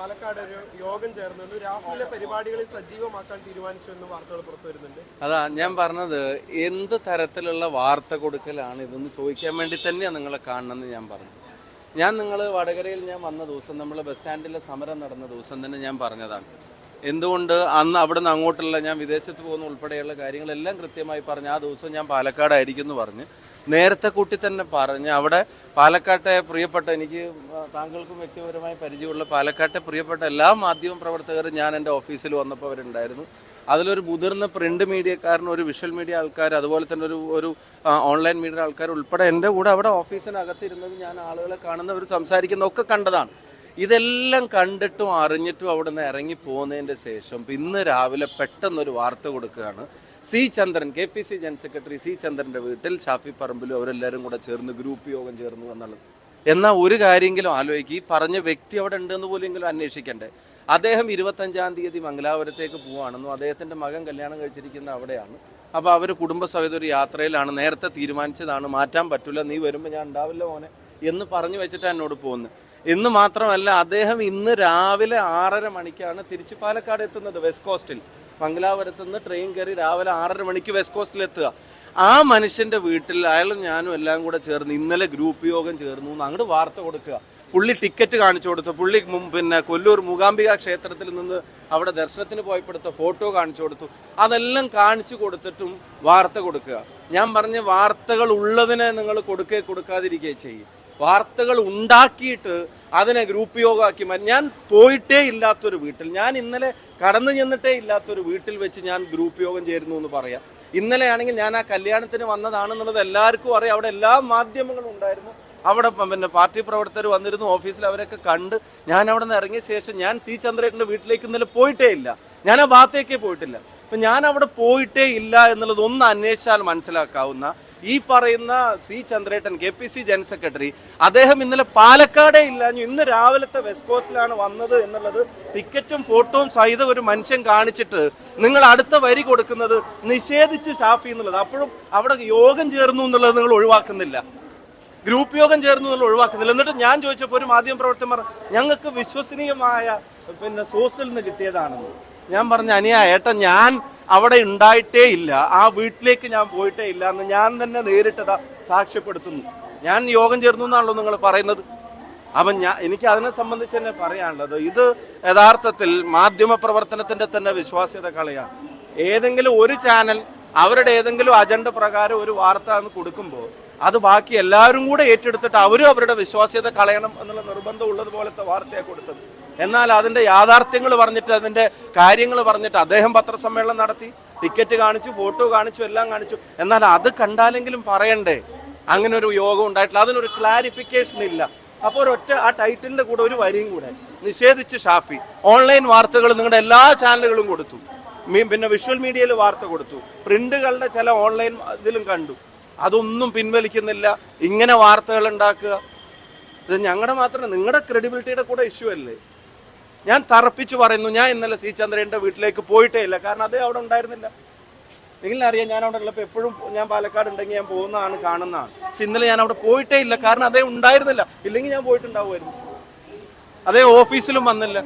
പാലക്കാട് ഒരു യോഗം ചേർന്നു രാഹുലിന്റെ പരിപാടികളിൽ സജീവമാക്കാൻ തീരുമാനിച്ചു എന്ന് വാർത്തകൾ പുറത്തു വരുന്നുണ്ട്. അതാ ഞാൻ പറഞ്ഞത് എന്ത് തരത്തിലുള്ള വാർത്ത കൊടുക്കലാണ് ഇതെന്ന് ചോദിക്കാൻ വേണ്ടി തന്നെയാണ് നിങ്ങളെ കാണണമെന്ന് ഞാൻ പറഞ്ഞു. ഞാൻ നിങ്ങൾ വടകരയിൽ ഞാൻ വന്ന ദിവസം നമ്മൾ ബസ് സ്റ്റാൻഡിലെ സമരം നടന്ന ദിവസം തന്നെ ഞാൻ പറഞ്ഞതാണ്. എന്തുകൊണ്ട് അന്ന് അവിടുന്ന് അങ്ങോട്ടുള്ള ഞാൻ വിദേശത്ത് പോകുന്ന ഉൾപ്പെടെയുള്ള കാര്യങ്ങളെല്ലാം കൃത്യമായി പറഞ്ഞ് ആ ദിവസം ഞാൻ പാലക്കാടായിരിക്കും എന്ന് പറഞ്ഞ് നേരത്തെ കൂട്ടി തന്നെ പറഞ്ഞ് അവിടെ പാലക്കാട്ടെ പ്രിയപ്പെട്ട എനിക്ക് താങ്കൾക്കും വ്യക്തിപരമായി പരിചയമുള്ള പാലക്കാട്ടെ പ്രിയപ്പെട്ട എല്ലാ മാധ്യമ പ്രവർത്തകരും ഞാൻ എന്റെ ഓഫീസിൽ വന്നപ്പോൾ അവരുണ്ടായിരുന്നു. അതിലൊരു മുതിർന്ന പ്രിന്റ് മീഡിയക്കാരൻ ഒരു വിഷ്വൽ മീഡിയ ആൾക്കാർ അതുപോലെ തന്നെ ഒരു ഒരു ഓൺലൈൻ മീഡിയ ആൾക്കാർ ഉൾപ്പെടെ എന്റെ കൂടെ അവിടെ ഓഫീസിനകത്തിരുന്നത് ഞാൻ ആളുകളെ കാണുന്നവർ സംസാരിക്കുന്ന ഒക്കെ കണ്ടതാണ്. ഇതെല്ലാം കണ്ടിട്ടും അറിഞ്ഞിട്ടും അവിടെ നിന്ന് ഇറങ്ങി പോകുന്നതിന്റെ ശേഷം ഇന്ന് രാവിലെ പെട്ടെന്നൊരു വാർത്ത കൊടുക്കുകയാണ്. C Chandran K P C general secretary C ചന്ദ്രന്റെ വീട്ടിൽ ഷാഫി പറമ്പിലും അവരെല്ലാവരും കൂടെ ചേർന്ന് ഗ്രൂപ്പ് യോഗം ചേർന്നു എന്നുള്ളത്. എന്നാൽ ഒരു കാര്യമെങ്കിലും ആലോചിക്കുക ഈ പറഞ്ഞ വ്യക്തി അവിടെ ഉണ്ടെന്ന് പോലെങ്കിലും അന്വേഷിക്കണ്ടേ. അദ്ദേഹം ഇരുപത്തഞ്ചാം തീയതി മംഗലാപുരത്തേക്ക് പോവാണെന്നും അദ്ദേഹത്തിന്റെ മകൻ കല്യാണം കഴിച്ചിരിക്കുന്ന അവിടെയാണ്. അപ്പോൾ അവർ കുടുംബസഹിത ഒരു യാത്രയിലാണ് നേരത്തെ തീരുമാനിച്ചതാണ് മാറ്റാൻ പറ്റില്ല നീ വരുമ്പോൾ ഞാൻ ഉണ്ടാവില്ല മോനെ എന്ന് പറഞ്ഞു വെച്ചിട്ടാണ് എന്നോട് പോകുന്നത് ഇന്ന് മാത്രമല്ല അദ്ദേഹം ഇന്ന് രാവിലെ ആറര മണിക്കാണ് തിരിച്ച് പാലക്കാട് എത്തുന്നത് വെസ്റ്റ് കോസ്റ്റിൽ. മംഗലാപുരത്ത് നിന്ന് ട്രെയിൻ കയറി രാവിലെ ആറര മണിക്ക് വെസ്റ്റ് കോസ്റ്റിൽ എത്തുക. ആ മനുഷ്യന്റെ വീട്ടിൽ അയാളും ഞാനും എല്ലാം കൂടെ ചേർന്ന് ഇന്നലെ ഗ്രൂപ്പ് യോഗം ചേർന്നു എന്ന് അങ്ങോട്ട് വാർത്ത കൊടുക്കുക. പുള്ളി ടിക്കറ്റ് കാണിച്ചു കൊടുത്തു. പുള്ളി പിന്നെ കൊല്ലൂർ മൂകാംബിക ക്ഷേത്രത്തിൽ നിന്ന് അവിടെ ദർശനത്തിന് പോയപ്പെടുത്ത ഫോട്ടോ കാണിച്ചു കൊടുത്തു. അതെല്ലാം കാണിച്ചു കൊടുത്തിട്ടും വാർത്ത കൊടുക്കുക. ഞാൻ പറഞ്ഞ വാർത്തകൾ ഉള്ളതിനെ നിങ്ങൾ കൊടുക്കേ കൊടുക്കാതിരിക്കുകയും ചെയ്യും. വാർത്തകൾ ഉണ്ടാക്കിയിട്ട് അതിനെ ഗ്രൂപ്പ് യോഗമാക്കി ഞാൻ പോയിട്ടേ ഇല്ലാത്തൊരു വീട്ടിൽ ഞാൻ ഇന്നലെ കടന്നു ചെന്നിട്ടേ ഇല്ലാത്തൊരു വീട്ടിൽ വെച്ച് ഞാൻ ഗ്രൂപ്പ് യോഗം ചേരുന്നു എന്ന് പറയാം. ഇന്നലെ ആണെങ്കിൽ ഞാൻ ആ കല്യാണത്തിന് വന്നതാണെന്നുള്ളത് എല്ലാവർക്കും അറിയാം. അവിടെ എല്ലാ മാധ്യമങ്ങളും ഉണ്ടായിരുന്നു. അവിടെ പിന്നെ പാർട്ടി പ്രവർത്തകർ വന്നിരുന്നു ഓഫീസിൽ അവരൊക്കെ കണ്ട് ഞാൻ അവിടെ നിന്ന് ഇറങ്ങിയ ശേഷം ഞാൻ സി ചന്ദ്രേട്ടന്റെ വീട്ടിലേക്ക് ഇന്നലെ പോയിട്ടേ ഇല്ല. ഞാൻ ആ ഭാഗത്തേക്കേ പോയിട്ടില്ല. അപ്പം ഞാൻ അവിടെ പോയിട്ടേ ഇല്ല എന്നുള്ളത് ഒന്ന് അന്വേഷിച്ചാൽ മനസ്സിലാക്കാവുന്ന ഈ പറയുന്ന സി ചന്ദ്രേട്ടൻ K P C general secretary അദ്ദേഹം ഇന്നലെ പാലക്കാടേ ഇല്ലാഞ്ഞു. ഇന്ന് രാവിലത്തെ വെസ്റ്റ് കോസ്റ്റിലാണ് വന്നത് എന്നുള്ളത് ടിക്കറ്റും ഫോട്ടോയും സഹിതം ഒരു മനുഷ്യൻ കാണിച്ചിട്ട് നിങ്ങൾ അടുത്ത വരി കൊടുക്കുന്നത് നിഷേധിച്ച് ഷാഫി എന്നുള്ളത്. അപ്പോഴും അവിടെ യോഗം ചേർന്നു എന്നുള്ളത് നിങ്ങൾ ഒഴിവാക്കുന്നില്ല. ഗ്രൂപ്പ് യോഗം ചേർന്നു എന്നുള്ളത് ഒഴിവാക്കുന്നില്ല. എന്നിട്ട് ഞാൻ ചോദിച്ചപ്പോൾ ഒരു മാധ്യമ പ്രവർത്തകർ ഞങ്ങൾക്ക് വിശ്വസനീയമായ പിന്നെ സോഴ്സിൽ നിന്ന് കിട്ടിയതാണെന്ന്. ഞാൻ പറഞ്ഞ അനിയ ഏട്ടൻ ഞാൻ അവിടെ ഉണ്ടായിട്ടേ ഇല്ല. ആ വീട്ടിലേക്ക് ഞാൻ പോയിട്ടേ ഇല്ല എന്ന് ഞാൻ തന്നെ നേരിട്ടതാ സാക്ഷ്യപ്പെടുത്തുന്നു. ഞാൻ യോഗം ചേർന്നു എന്നാണല്ലോ നിങ്ങൾ പറയുന്നത്. അപ്പം ഞാൻ എനിക്ക് അതിനെ സംബന്ധിച്ച് തന്നെ പറയാനുള്ളത് ഇത് യഥാർത്ഥത്തിൽ മാധ്യമ പ്രവർത്തനത്തിന്റെ തന്നെ വിശ്വാസ്യത കളയാണ്. ഏതെങ്കിലും ഒരു ചാനൽ അവരുടെ ഏതെങ്കിലും അജണ്ട പ്രകാരം ഒരു വാർത്ത എന്ന് കൊടുക്കുമ്പോൾ അത് ബാക്കി എല്ലാവരും കൂടെ ഏറ്റെടുത്തിട്ട് അവരും അവരുടെ വിശ്വാസ്യത കളയണം എന്നുള്ള നിർബന്ധം ഉള്ളതുപോലത്തെ വാർത്തയാണ് കൊടുത്തത്. എന്നാൽ അതിന്റെ യാഥാർത്ഥ്യങ്ങൾ പറഞ്ഞിട്ട് അതിന്റെ കാര്യങ്ങൾ പറഞ്ഞിട്ട് അദ്ദേഹം പത്രസമ്മേളനം നടത്തി. ടിക്കറ്റ് കാണിച്ചു ഫോട്ടോ കാണിച്ചു എല്ലാം കാണിച്ചു. എന്നാൽ അത് കണ്ടാലെങ്കിലും പറയണ്ടേ? അങ്ങനെ ഒരു യോഗം ഉണ്ടായിട്ടില്ല. അതിനൊരു ക്ലാരിഫിക്കേഷൻ ഇല്ല. അപ്പോൾ ഒരൊറ്റ ആ ടൈറ്റിലിന്റെ കൂടെ ഒരു വരിയും കൂടെ. നിഷേധിച്ച് ഷാഫി. ഓൺലൈൻ വാർത്തകൾ നിങ്ങളുടെ എല്ലാ ചാനലുകളും കൊടുത്തു. പിന്നെ വിഷ്വൽ മീഡിയയിൽ വാർത്ത കൊടുത്തു. പ്രിന്റുകളുടെ ചില ഓൺലൈൻ ഇതിലും കണ്ടു. അതൊന്നും പിൻവലിക്കുന്നില്ല. ഇങ്ങനെ വാർത്തകൾ ഉണ്ടാക്കുക. ഇത് ഞങ്ങളുടെ മാത്രം നിങ്ങളുടെ ക്രെഡിബിലിറ്റിയുടെ കൂടെ ഇഷ്യൂ അല്ലേ? ഞാൻ തറപ്പിച്ചു പറയുന്നു ഞാൻ ഇന്നലെ സി. ചന്ദ്രന്റെ വീട്ടിലേക്ക് പോയിട്ടേ ഇല്ല. കാരണം അതേ അവിടെ ഉണ്ടായിരുന്നില്ല. നിങ്ങളെ അറിയാം ഞാൻ അവിടെ ഉള്ളപ്പോൾ എപ്പോഴും ഞാൻ പാലക്കാട് ഉണ്ടെങ്കിൽ ഞാൻ പോകുന്നതാണ് കാണുന്നതാണ്. പക്ഷെ ഇന്നലെ ഞാൻ അവിടെ പോയിട്ടേ ഇല്ല. കാരണം അതേ ഉണ്ടായിരുന്നില്ല. ഇല്ലെങ്കിൽ ഞാൻ പോയിട്ടുണ്ടാവുമായിരുന്നു. അതേ ഓഫീസിലും വന്നില്ല.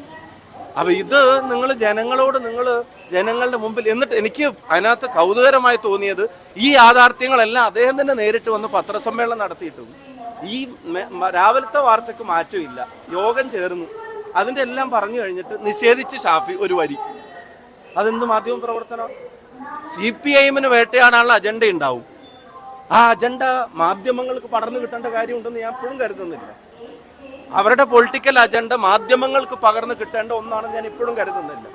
അപ്പൊ ഇത് നിങ്ങൾ ജനങ്ങളോട് നിങ്ങൾ ജനങ്ങളുടെ മുമ്പിൽ എന്നിട്ട് എനിക്ക് അതിനകത്ത് കൗതുകരമായി തോന്നിയത് ഈ യാഥാർത്ഥ്യങ്ങളെല്ലാം അദ്ദേഹം തന്നെ നേരിട്ട് വന്ന് പത്രസമ്മേളനം നടത്തിയിട്ടും ഈ രാവിലത്തെ വാർത്തക്ക് മാറ്റമില്ല. യോഗം ചേർന്നു. അതിന്റെ എല്ലാം പറഞ്ഞു കഴിഞ്ഞിട്ട് നിഷേധിച്ച് ഷാഫി ഒരു വരി. അതെന്ത് മാധ്യമ പ്രവർത്തനം? സി പി ഐഎമ്മിന് വേട്ടയാടാനുള്ള അജണ്ട ഉണ്ടാവും. ആ അജണ്ട മാധ്യമങ്ങൾക്ക് പടർന്നു കിട്ടേണ്ട കാര്യമുണ്ടെന്ന് ഞാൻ എപ്പോഴും കരുതുന്നില്ല. അവരുടെ പൊളിറ്റിക്കൽ അജണ്ട മാധ്യമങ്ങൾക്ക് പകർന്നു കിട്ടേണ്ട ഒന്നാണെന്ന് ഞാൻ ഇപ്പോഴും കരുതുന്നില്ല.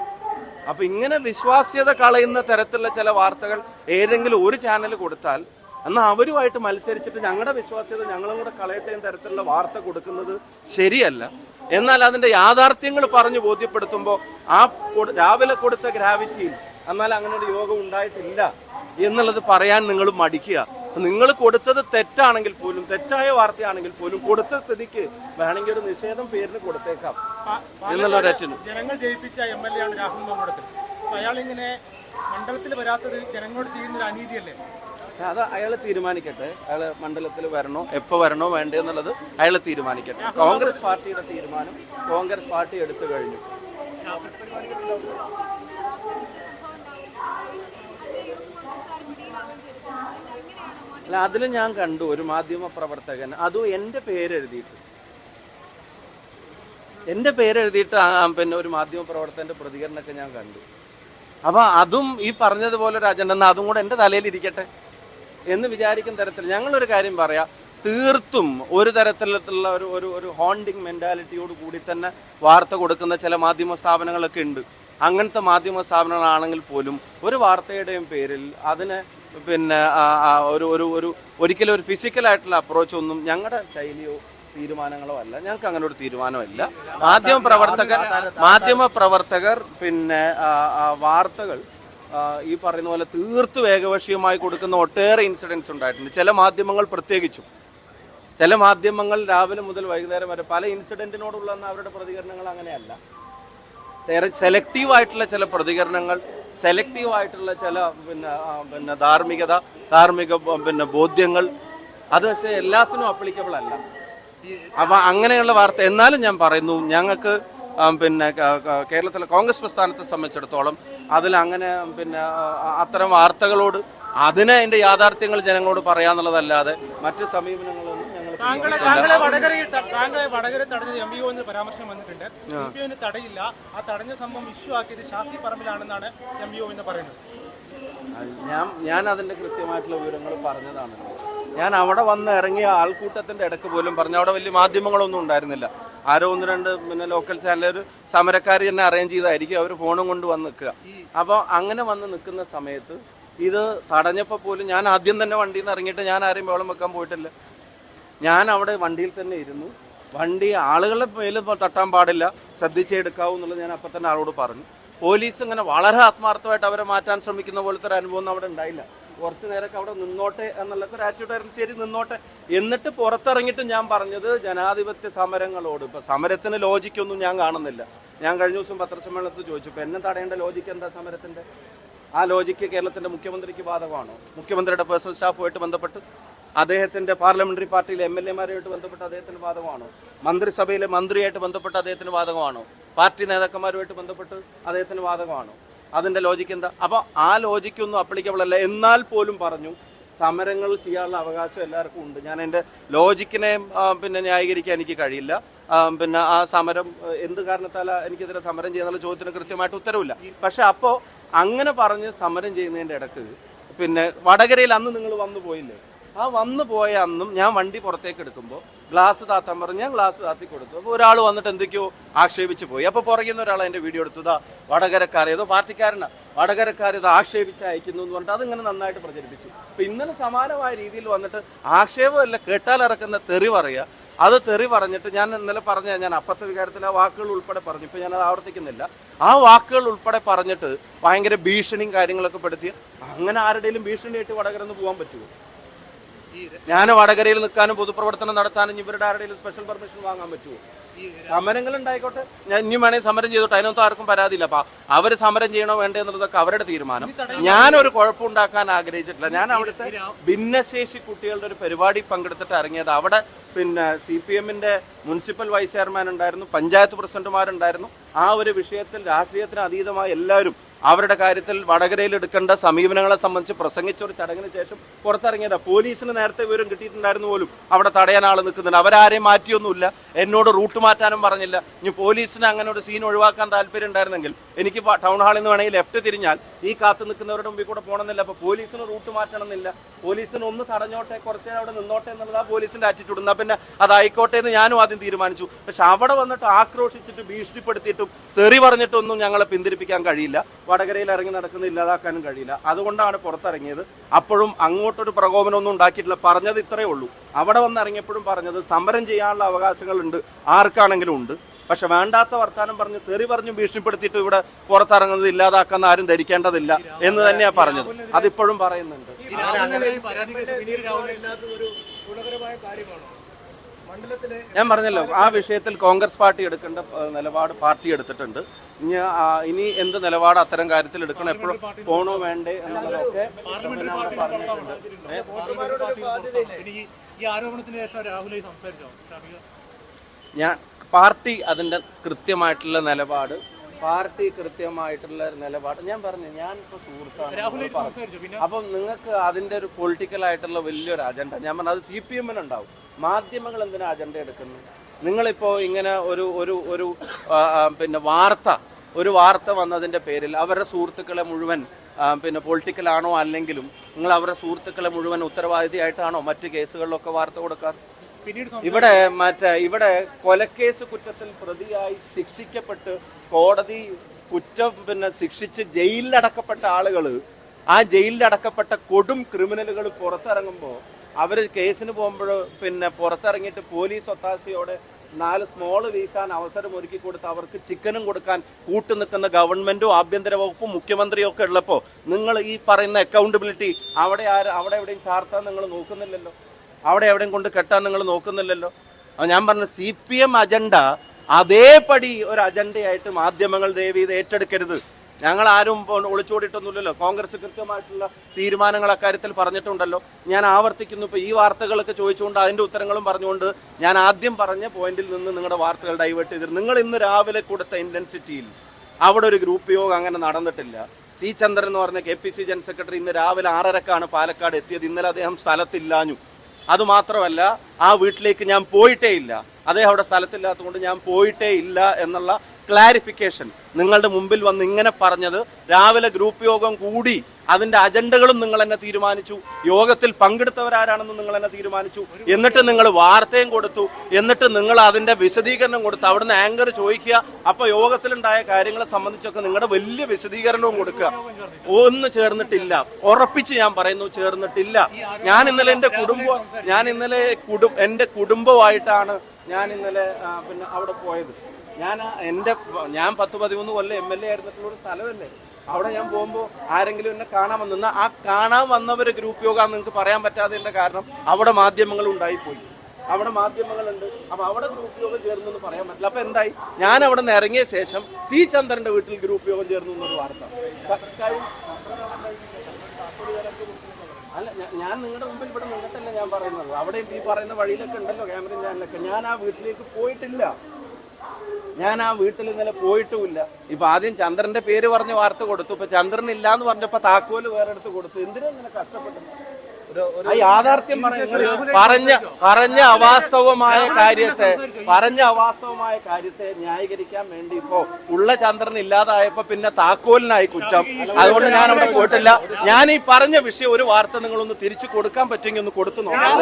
അപ്പൊ ഇങ്ങനെ വിശ്വാസ്യത കളയുന്ന തരത്തിലുള്ള ചില വാർത്തകൾ ഏതെങ്കിലും ഒരു ചാനൽ കൊടുത്താൽ എന്നാൽ അവരുമായിട്ട് മത്സരിച്ചിട്ട് ഞങ്ങളുടെ വിശ്വാസ്യത ഞങ്ങളും കൂടെ കളയട്ടെ തരത്തിലുള്ള വാർത്ത കൊടുക്കുന്നത് ശരിയല്ല. എന്നാൽ അതിന്റെ യാഥാർത്ഥ്യങ്ങൾ പറഞ്ഞു ബോധ്യപ്പെടുത്തുമ്പോൾ ആ രാവിലെ കൊടുത്ത ഗ്രാവിറ്റിയിൽ എന്നാൽ അങ്ങനെ ഒരു യോഗം ഉണ്ടായിട്ടില്ല എന്നുള്ളത് പറയാൻ നിങ്ങൾ മടിക്കുക. നിങ്ങൾ കൊടുത്തത് തെറ്റാണെങ്കിൽ പോലും തെറ്റായ വാർത്തയാണെങ്കിൽ പോലും കൊടുത്ത സ്ഥിതിക്ക് വേണമെങ്കിൽ ഒരു നിഷേധം പേരിന് കൊടുത്തേക്കാം എന്നുള്ള ഒരറ്റിന് ജനങ്ങൾ ജയിപ്പിച്ച എം എൽ എ ആണ് രാഹുൽ മാങ്കൂടത്തിൽ അയാൾ ഇങ്ങനെ മണ്ഡലത്തിൽ വരാത്തത് ജനങ്ങളോട് ചെയ്യുന്ന ഒരു അനീതിയല്ലേ? അത് അയാൾ തീരുമാനിക്കട്ടെ. അയാൾ മണ്ഡലത്തിൽ വരണോ എപ്പോൾ വരണോ വേണ്ടേ എന്നുള്ളത് അയാൾ തീരുമാനിക്കട്ടെ കോൺഗ്രസ് പാർട്ടിയുടെ തീരുമാനം കോൺഗ്രസ് പാർട്ടി എടുത്തു കഴിഞ്ഞു. അല്ല അതിൽ ഞാൻ കണ്ടു ഒരു മാധ്യമ പ്രവർത്തകൻ അതും എന്റെ പേരെഴുതിയിട്ട് എന്റെ പേരെഴുതിയിട്ട് പിന്നെ ഒരു മാധ്യമ പ്രവർത്തകന്റെ പ്രതികരണമൊക്കെ ഞാൻ കണ്ടു. അപ്പൊ അതും ഈ പറഞ്ഞതുപോലെ ഒരു അജണ്ട എന്നാൽ അതും കൂടെ എന്റെ തലയിൽ ഇരിക്കട്ടെ. എന്ന് വിചാരിക്കുന്ന തരത്തിൽ ഞങ്ങളൊരു കാര്യം പറയാം. തീർത്തും ഒരു തരത്തിലുള്ള ഒരു ഒരു ഒരു ഹോണ്ടിങ് മെന്റാലിറ്റിയോട് കൂടി തന്നെ വാർത്ത കൊടുക്കുന്ന ചില മാധ്യമ സ്ഥാപനങ്ങളൊക്കെ ഉണ്ട്. അങ്ങനത്തെ മാധ്യമ സ്ഥാപനങ്ങളാണെങ്കിൽ പോലും ഒരു വാർത്തയുടെയും പേരിൽ അതിന് പിന്നെ ഒരു ഒരു ഒരു ഒരിക്കലും ഒരു ഫിസിക്കലായിട്ടുള്ള അപ്രോച്ച് ഒന്നും ഞങ്ങളുടെ ശൈലിയോ തീരുമാനങ്ങളോ അല്ല. ഞങ്ങൾക്ക് അങ്ങനെ ഒരു തീരുമാനമില്ല മാധ്യമ പ്രവർത്തകർ മാധ്യമ പ്രവർത്തകർ പിന്നെ വാർത്തകൾ ഈ പറയുന്ന പോലെ തീർത്ത് വേഗവശീയമായി കൊടുക്കുന്ന ഒട്ടേറെ ഇൻസിഡൻസ് ഉണ്ടായിട്ടുണ്ട്. ചില മാധ്യമങ്ങൾ പ്രത്യേകിച്ചും. ചില മാധ്യമങ്ങൾ രാവിലെ മുതൽ വൈകുന്നേരം വരെ പല ഇൻസിഡന്റിനോടുള്ള അവരുടെ പ്രതികരണങ്ങൾ അങ്ങനെയല്ല. സെലക്റ്റീവ് ആയിട്ടുള്ള ചില പ്രതികരണങ്ങൾ സെലക്റ്റീവ് ആയിട്ടുള്ള ചില പിന്നെ പിന്നെ ധാർമ്മികത ധാർമ്മിക പിന്നെ ബോധ്യങ്ങൾ അത് പക്ഷേ എല്ലാത്തിനും അപ്ലിക്കബിൾ അല്ല. അപ്പൊ അങ്ങനെയുള്ള വാർത്ത എന്നാലും ഞാൻ പറയുന്നു ഞങ്ങൾക്ക് പിന്നെ കേരളത്തിലെ കോൺഗ്രസ് പ്രസ്ഥാനത്തെ സംബന്ധിച്ചിടത്തോളം അതിൽ അങ്ങനെ പിന്നെ അത്തരം വാർത്തകളോട് അതിനെ അതിന്റെ യാഥാർത്ഥ്യങ്ങൾ ജനങ്ങളോട് പറയാന്നുള്ളതല്ലാതെ മറ്റു സമീപനങ്ങളൊന്നും താങ്കളെ താങ്കളെ വടകരയിൽ താങ്കളെ വടകര തടഞ്ഞത് എം പി ഒ എന്ന് പരാമർശം വന്നിട്ടുണ്ട്. എം പി ഒന് തടയില്ല. ആ തടഞ്ഞ സംഭവം ഇഷ്യൂ ആക്കിയത് ഷാഫി പറമ്പിലാണെന്നാണ് എം പി ഒ എന്ന് പറയുന്നത്. ഞാൻ ഞാൻ അതിന്റെ കൃത്യമായിട്ടുള്ള വിവരങ്ങൾ പറഞ്ഞതാണ്. ഞാൻ അവിടെ വന്ന് ഇറങ്ങിയ ആൾക്കൂട്ടത്തിന്റെ ഇടയ്ക്ക് പോലും പറഞ്ഞു അവിടെ വലിയ മാധ്യമങ്ങളൊന്നും ഉണ്ടായിരുന്നില്ല. ആരോ ഒന്ന് രണ്ട് പിന്നെ ലോക്കൽ ചാനലിൽ ഒരു സമരക്കാർ തന്നെ അറേഞ്ച് ചെയ്തായിരിക്കും അവർ ഫോണും കൊണ്ട് വന്ന് നിൽക്കുക. അപ്പോൾ അങ്ങനെ വന്ന് നിൽക്കുന്ന സമയത്ത് ഇത് തടഞ്ഞപ്പോൾ പോലും ഞാൻ ആദ്യം തന്നെ വണ്ടിയിൽ നിന്ന് ഇറങ്ങിയിട്ട് ഞാൻ ആരെയും വെള്ളം വെക്കാൻ പോയിട്ടില്ല. ഞാൻ അവിടെ വണ്ടിയിൽ തന്നെ ഇരുന്നു. വണ്ടി ആളുകളെ മേലും തട്ടാൻ പാടില്ല. ശ്രദ്ധിച്ചെടുക്കാവൂ എന്നുള്ളത് ഞാൻ അപ്പം തന്നെ ആളോട് പറഞ്ഞു. പോലീസ് ഇങ്ങനെ വളരെ ആത്മാർത്ഥമായിട്ട് അവരെ മാറ്റാൻ ശ്രമിക്കുന്ന പോലത്തെ ഒരു അനുഭവം ഒന്നും അവിടെ ഉണ്ടായില്ല. കുറച്ച് നേരമൊക്കെ അവിടെ നിന്നോട്ടെ എന്നുള്ള ഒരു ആറ്റിറ്റ്യൂഡായിരുന്നു ശരി നിന്നോട്ടെ. എന്നിട്ട് പുറത്തിറങ്ങിയിട്ട് ഞാൻ പറഞ്ഞത് ജനാധിപത്യ സമരങ്ങളോട്. ഇപ്പം സമരത്തിന് ലോജിക്കൊന്നും ഞാൻ കാണുന്നില്ല. ഞാൻ കഴിഞ്ഞ ദിവസം പത്രസമ്മേളനത്തിൽ ചോദിച്ചു ഇപ്പം എന്നെ തടയേണ്ട ലോജിക്ക് എന്താ സമരത്തിന്റെ ആ ലോജിക്ക് കേരളത്തിന്റെ മുഖ്യമന്ത്രിക്ക് ബാധകമാണോ? മുഖ്യമന്ത്രിയുടെ പേഴ്സണൽ സ്റ്റാഫുമായിട്ട് ബന്ധപ്പെട്ട്? അദ്ദേഹത്തിന്റെ പാർലമെന്ററി പാർട്ടിയിലെ എം എൽ എമാരുമായിട്ട് ബന്ധപ്പെട്ട് അദ്ദേഹത്തിന് ബാധകമാണോ? മന്ത്രിസഭയിലെ മന്ത്രിയായിട്ട് ബന്ധപ്പെട്ട് അദ്ദേഹത്തിന് ബാധകമാണോ? പാർട്ടി നേതാക്കന്മാരുമായിട്ട് ബന്ധപ്പെട്ട് അദ്ദേഹത്തിന് ബാധകമാണോ? അതിന്റെ ലോജിക്ക് എന്താ? അപ്പോൾ ആ ലോജിക്കൊന്നും അപ്ലിക്കബിൾ അല്ല. എന്നാൽ പോലും പറഞ്ഞു സമരങ്ങൾ ചെയ്യാനുള്ള അവകാശം എല്ലാവർക്കും ഉണ്ട്. ഞാൻ എന്റെ ലോജിക്കിനെ പിന്നെ ന്യായീകരിക്കാൻ എനിക്ക് കഴിയില്ല. പിന്നെ ആ സമരം എന്ത് കാരണത്താല എനിക്കെതിരെ സമരം ചെയ്യുന്നുള്ള ചോദ്യത്തിന് കൃത്യമായിട്ട് ഉത്തരവില്ല. പക്ഷെ അപ്പോൾ അങ്ങനെ പറഞ്ഞ് സമരം ചെയ്യുന്നതിന്റെ ഇടയ്ക്ക് പിന്നെ വടകരയിൽ അന്ന് നിങ്ങൾ വന്നു പോയില്ലേ? ആ വന്നു പോയ അന്നും ഞാൻ വണ്ടി പുറത്തേക്ക് എടുക്കുമ്പോൾ ഗ്ലാസ് താത്താൻ പറഞ്ഞ് ഞാൻ ഗ്ലാസ് താത്തി കൊടുത്തു. അപ്പോൾ ഒരാൾ വന്നിട്ട് എന്തൊക്കെയോ ആക്ഷേപിച്ച് പോയി. അപ്പോൾ പുറകിൽ നിന്ന് ഒരാൾ എന്റെ വീഡിയോ എടുത്തതാ വടകരക്കാർ ഏതോ പാർട്ടിക്കാരനാ. വടകരക്കാർ ഇത് ആക്ഷേപിച്ച് അയക്കുന്നു എന്ന് പറഞ്ഞിട്ട് അതിങ്ങനെ നന്നായിട്ട് പ്രചരിപ്പിച്ചു. അപ്പോൾ ഇന്നലെ സമാനമായ രീതിയിൽ വന്നിട്ട് ആക്ഷേപമല്ല കേട്ടാലിറക്കുന്ന തെറി പറയുക. അത് തെറി പറഞ്ഞിട്ട് ഞാൻ ഇന്നലെ പറഞ്ഞ ഞാൻ അപ്പത്തെ വികാരത്തിൽ ആ വാക്കുകൾ ഉൾപ്പെടെ പറഞ്ഞു. ഇപ്പം ഞാൻ അത് ആവർത്തിക്കുന്നില്ല. ആ വാക്കുകൾ ഉൾപ്പെടെ പറഞ്ഞിട്ട് ഭയങ്കര ഭീഷണിയും കാര്യങ്ങളൊക്കെ പെടുത്തി. അങ്ങനെ ആരുടെയും ഭീഷണിയായിട്ട് വടകരന്ന് പോകാൻ പറ്റുമോ? ഞാൻ വടകരയിൽ നിൽക്കാനും പൊതുപ്രവർത്തനം നടത്താനും ഇവരുടെ ആരുടെയും സ്പെഷ്യൽ പെർമിഷൻ വാങ്ങാൻ പറ്റുമോ? സമരങ്ങൾ ഉണ്ടായിക്കോട്ടെ. ഞാൻ ഇനി വേണമെങ്കിൽ സമരം ചെയ്തോട്ടെ. അതിനൊന്നും ആർക്കും പരാതിയില്ല. അപ്പൊ അവർ സമരം ചെയ്യണോ വേണ്ടേ എന്നുള്ളതൊക്കെ അവരുടെ തീരുമാനം. ഞാനൊരു കുഴപ്പമുണ്ടാക്കാൻ ആഗ്രഹിച്ചിട്ടില്ല. ഞാൻ അവിടുത്തെ ഭിന്നശേഷി കുട്ടികളുടെ ഒരു പരിപാടി പങ്കെടുത്തിട്ട് ഇറങ്ങിയത് അവിടെ പിന്നെ സി പി എമ്മിന്റെ മുനിസിപ്പൽ വൈസ് ചെയർമാൻ ഉണ്ടായിരുന്നു പഞ്ചായത്ത് പ്രസിഡന്റുമാരുണ്ടായിരുന്നു. ആ ഒരു വിഷയത്തിൽ രാഷ്ട്രീയത്തിന് അതീതമായ എല്ലാവരും അവരുടെ കാര്യത്തിൽ വടകരയിൽ എടുക്കേണ്ട സമീപനങ്ങളെ സംബന്ധിച്ച് പ്രസംഗിച്ച ഒരു ചടങ്ങിന് ശേഷം പുറത്തിറങ്ങിയതാ. പോലീസിന് നേരത്തെ വിവരം കിട്ടിയിട്ടുണ്ടായിരുന്നു പോലും. അവിടെ തടയാൻ ആൾ നിൽക്കുന്നുണ്ട്. അവരാരെയും മാറ്റിയൊന്നുമില്ല. എന്നോട് റൂട്ട് മാറ്റാനും പറഞ്ഞില്ല. ഇനി പോലീസിന് അങ്ങനെ ഒരു സീൻ ഒഴിവാക്കാൻ താല്പര്യം ഉണ്ടായിരുന്നെങ്കിൽ എനിക്ക് ടൗൺ ഹാളിൽ നിന്ന് വേണമെങ്കിൽ ലെഫ്റ്റ് തിരിഞ്ഞാൽ ഈ കാത്തു നിൽക്കുന്നവരുടെ മുമ്പിൽ കൂടെ പോകണമെന്നില്ല. അപ്പൊ പോലീസിന് റൂട്ട് മാറ്റണമെന്നില്ല. പോലീസിന് ഒന്ന് തടഞ്ഞോട്ടെ കുറച്ച് അവിടെ നിന്നോട്ടെ എന്നുള്ളത് ആ പോലീസിന്റെ ആറ്റിറ്റ്യൂഡ് എന്നാ പിന്നെ അതായിക്കോട്ടെ എന്ന് ഞാനും ആദ്യം തീരുമാനിച്ചു. പക്ഷെ അവിടെ വന്നിട്ട് ആക്രോശിച്ചിട്ട് ഭീഷണിപ്പെടുത്തിയിട്ടും തെറി പറഞ്ഞിട്ടൊന്നും ഞങ്ങളെ പിന്തിരിപ്പിക്കാൻ കഴിയില്ല. വടകരയിൽ ഇറങ്ങി നടക്കുന്ന ഇല്ലാതാക്കാനും കഴിയില്ല. അതുകൊണ്ടാണ് പുറത്തിറങ്ങിയത്. അപ്പോഴും അങ്ങോട്ടൊരു പ്രകോപനമൊന്നും ഉണ്ടാക്കിയിട്ടില്ല. പറഞ്ഞത് ഇത്രയേ ഉള്ളൂ. അവിടെ വന്നിറങ്ങിയപ്പോഴും പറഞ്ഞത് സമരം ചെയ്യാനുള്ള അവകാശങ്ങളുണ്ട്. ആർക്കാണെങ്കിലും ഉണ്ട്. പക്ഷെ വേണ്ടാത്ത വർത്താനം പറഞ്ഞ് തെറി പറഞ്ഞു ഭീഷണിപ്പെടുത്തിയിട്ട് ഇവിടെ പുറത്തിറങ്ങുന്നത് ഇല്ലാതാക്കാൻ ആരും ധരിക്കേണ്ടതില്ല എന്ന് തന്നെയാ പറഞ്ഞത്. അതിപ്പോഴും പറയുന്നുണ്ട്. ഞാൻ പറഞ്ഞല്ലോ ആ വിഷയത്തിൽ കോൺഗ്രസ് പാർട്ടി എടുക്കേണ്ട നിലപാട് പാർട്ടി എടുത്തിട്ടുണ്ട്. ഇനി ഇനി എന്ത് നിലപാട് അത്തരം കാര്യത്തിൽ എടുക്കണം എപ്പോഴും പോണോ വേണ്ടേ എന്നുള്ളതൊക്കെ ഈ- ഈ ആരോപണത്തിന് ശേഷം രാഹുലായി സംസാരിച്ചോ? ഞാൻ പാർട്ടി അതിന്റെ കൃത്യമായിട്ടുള്ള നിലപാട്. പാർട്ടി കൃത്യമായിട്ടുള്ള നിലപാട്. ഞാൻ പറഞ്ഞു ഞാൻ ഇപ്പോൾ സുഹൃത്താണ് അപ്പം നിങ്ങൾക്ക് അതിന്റെ ഒരു പൊളിറ്റിക്കൽ ആയിട്ടുള്ള വലിയൊരു അജണ്ട ഞാൻ പറഞ്ഞത് സി പി എമ്മിനുണ്ടാവും മാധ്യമങ്ങൾ എന്തിനാ അജണ്ട എടുക്കുന്നത്? നിങ്ങളിപ്പോൾ ഇങ്ങനെ ഒരു ഒരു ഒരു പിന്നെ വാർത്ത ഒരു വാർത്ത വന്നതിന്റെ പേരിൽ അവരുടെ സുഹൃത്തുക്കളെ മുഴുവൻ പിന്നെ പൊളിറ്റിക്കലാണോ അല്ലെങ്കിലും നിങ്ങൾ അവരുടെ സുഹൃത്തുക്കളെ മുഴുവൻ ഉത്തരവാദിത്തമായിട്ടാണോ മറ്റ് കേസുകളിലൊക്കെ വാർത്ത കൊടുക്കാറ്? ഇവിടെ മറ്റേ ഇവിടെ കൊലക്കേസ് കുറ്റത്തിൽ പ്രതിയായി ശിക്ഷിക്കപ്പെട്ട് കോടതി കുറ്റം പിന്നെ ശിക്ഷിച്ച് ജയിലിലടക്കപ്പെട്ട ആളുകൾ ആ ജയിലിലടക്കപ്പെട്ട കൊടും ക്രിമിനലുകൾ പുറത്തിറങ്ങുമ്പോൾ അവർ കേസിന് പോകുമ്പോൾ പിന്നെ പുറത്തിറങ്ങിയിട്ട് പോലീസ് ഒത്താശയോടെ നാല് സ്മോൾ വീശാൻ അവസരം ഒരുക്കി കൊടുത്ത് അവർക്ക് ചിക്കനും കൊടുക്കാൻ കൂട്ടു നിൽക്കുന്ന ഗവൺമെന്റും ആഭ്യന്തര വകുപ്പും മുഖ്യമന്ത്രിയും ഒക്കെ ഉള്ളപ്പോൾ നിങ്ങൾ ഈ പറയുന്ന അക്കൗണ്ടബിലിറ്റി അവിടെ ആര് അവിടെ എവിടെയും ചാർത്താൻ നിങ്ങൾ നോക്കുന്നില്ലല്ലോ. അവിടെ എവിടെയും കൊണ്ട് കെട്ടാൻ നിങ്ങൾ നോക്കുന്നില്ലല്ലോ. ഞാൻ പറഞ്ഞ സി പി എം അജണ്ട അതേപടി ഒരു അജണ്ടയായിട്ട് മാധ്യമങ്ങൾ ദയവ് ഇത് ഏറ്റെടുക്കരുത്. ഞങ്ങൾ ആരും ഒളിച്ചോടിയിട്ടൊന്നുമില്ലല്ലോ. കോൺഗ്രസ് കൃത്യമായിട്ടുള്ള തീരുമാനങ്ങൾ അക്കാര്യത്തിൽ പറഞ്ഞിട്ടുണ്ടല്ലോ. ഞാൻ ആവർത്തിക്കുന്നു. ഇപ്പോൾ ഈ വാർത്തകളൊക്കെ ചോദിച്ചുകൊണ്ട് അതിന്റെ ഉത്തരങ്ങളും പറഞ്ഞുകൊണ്ട് ഞാൻ ആദ്യം പറഞ്ഞ പോയിന്റിൽ നിന്ന് നിങ്ങളുടെ വാർത്തകൾ ഡൈവേർട്ട് ചെയ്തിരുന്നു. നിങ്ങൾ ഇന്ന് രാവിലെ കൊടുത്ത ഇന്റൻസിറ്റിയിൽ അവിടെ ഒരു ഗ്രൂപ്പ് യോഗം അങ്ങനെ നടന്നിട്ടില്ല. സി ചന്ദ്രൻ എന്ന് പറഞ്ഞ K P C general secretary ഇന്ന് രാവിലെ ആറരക്കാണ് പാലക്കാട് എത്തിയത്. ഇന്നലെ അദ്ദേഹം സ്ഥലത്തില്ലാഞ്ഞു. അതുമാത്രമല്ല ആ വീട്ടിലേക്ക് ഞാൻ പോയിട്ടേ ഇല്ല. അദ്ദേഹം അവിടെ സ്ഥലത്തില്ലാത്തതുകൊണ്ട് ഞാൻ പോയിട്ടേ ഇല്ല എന്നുള്ള ക്ലാരിഫിക്കേഷൻ നിങ്ങളുടെ മുമ്പിൽ വന്ന് ഇങ്ങനെ പറഞ്ഞത് രാവിലെ ഗ്രൂപ്പ് യോഗം കൂടി അതിന്റെ അജണ്ടകളും നിങ്ങൾ എന്നെ തീരുമാനിച്ചു. യോഗത്തിൽ പങ്കെടുത്തവരാരാണെന്ന് നിങ്ങൾ എന്നെ തീരുമാനിച്ചു. എന്നിട്ട് നിങ്ങൾ വാർത്തയും കൊടുത്തു. എന്നിട്ട് നിങ്ങൾ അതിന്റെ വിശദീകരണം കൊടുത്തു അവിടുന്ന് ആങ്കർ ചോദിക്കുക. അപ്പൊ യോഗത്തിലുണ്ടായ കാര്യങ്ങളെ സംബന്ധിച്ചൊക്കെ നിങ്ങളുടെ വലിയ വിശദീകരണവും കൊടുക്കുക. ഒന്നും ചേർന്നിട്ടില്ല. ഉറപ്പിച്ച് ഞാൻ പറയുന്നു ചേർന്നിട്ടില്ല. ഞാൻ ഇന്നലെ എന്റെ കുടുംബം ഞാൻ ഇന്നലെ കുടും എന്റെ കുടുംബമായിട്ടാണ് ഞാൻ ഇന്നലെ പിന്നെ അവിടെ പോയത്. ഞാൻ എന്റെ ഞാൻ പത്ത് പതിമൂന്ന് കൊല്ലം എം എൽ എ ആയിരുന്നിട്ടുള്ള ഒരു സ്ഥലമല്ലേ? അവിടെ ഞാൻ പോകുമ്പോൾ ആരെങ്കിലും എന്നെ കാണാൻ വന്ന. ആ കാണാൻ വന്നവരെ ഗ്രൂപ്പ് യോഗ നിങ്ങൾക്ക് പറയാൻ പറ്റാത്തതിന്റെ കാരണം അവിടെ മാധ്യമങ്ങൾ ഉണ്ടായിപ്പോയി. അവിടെ മാധ്യമങ്ങളുണ്ട്. അപ്പൊ അവിടെ ഗ്രൂപ്പ് യോഗം ചേർന്നു എന്ന് പറയാൻ പറ്റില്ല. അപ്പൊ എന്തായി? ഞാൻ അവിടെ നിന്ന് ഇറങ്ങിയ ശേഷം സി ചന്ദ്രന്റെ വീട്ടിൽ ഗ്രൂപ്പ് യോഗം ചേർന്നു എന്നൊരു വാർത്ത. അല്ല ഞാൻ നിങ്ങളുടെ മുമ്പിൽ ഇവിടെ നിന്നിട്ടല്ല ഞാൻ പറയുന്നത്. അവിടെ ഈ പറയുന്ന വഴിയിലൊക്കെ ഉണ്ടല്ലോ ക്യാമറയും ചാനലൊക്കെ. ഞാൻ ആ വീട്ടിലേക്ക് പോയിട്ടില്ല. ഞാൻ ആ വീട്ടിൽ ഇന്നലെ പോയിട്ടുമില്ല. ഇപ്പൊ ആദ്യം ചന്ദ്രന്റെ പേര് പറഞ്ഞ് വാർത്ത കൊടുത്തു. ഇപ്പൊ ചന്ദ്രൻ ഇല്ല എന്ന് പറഞ്ഞപ്പോ താക്കോൽ വേറെ എടുത്ത് കൊടുത്തു. എന്തിനാ ഇങ്ങനെ കഷ്ടപ്പെട്ടു ആ യാഥാർത്ഥ്യം പറഞ്ഞ പറഞ്ഞ അവാസ്തവമായ കാര്യത്തെ പറഞ്ഞ അവാസ്തവമായ കാര്യത്തെ ന്യായീകരിക്കാൻ വേണ്ടി ഇപ്പോ ഉള്ള ചന്ദ്രൻ ഇല്ലാതായപ്പോ പിന്നെ താക്കോലിനായി കുറ്റം. അതുകൊണ്ട് ഞാൻ അവിടെ പോയിട്ടില്ല. ഞാൻ ഈ പറഞ്ഞ വിഷയം ഒരു വാർത്ത നിങ്ങളൊന്ന് തിരിച്ചു കൊടുക്കാൻ പറ്റുമെങ്കിൽ ഒന്ന് കൊടുത്തു നോക്കാം.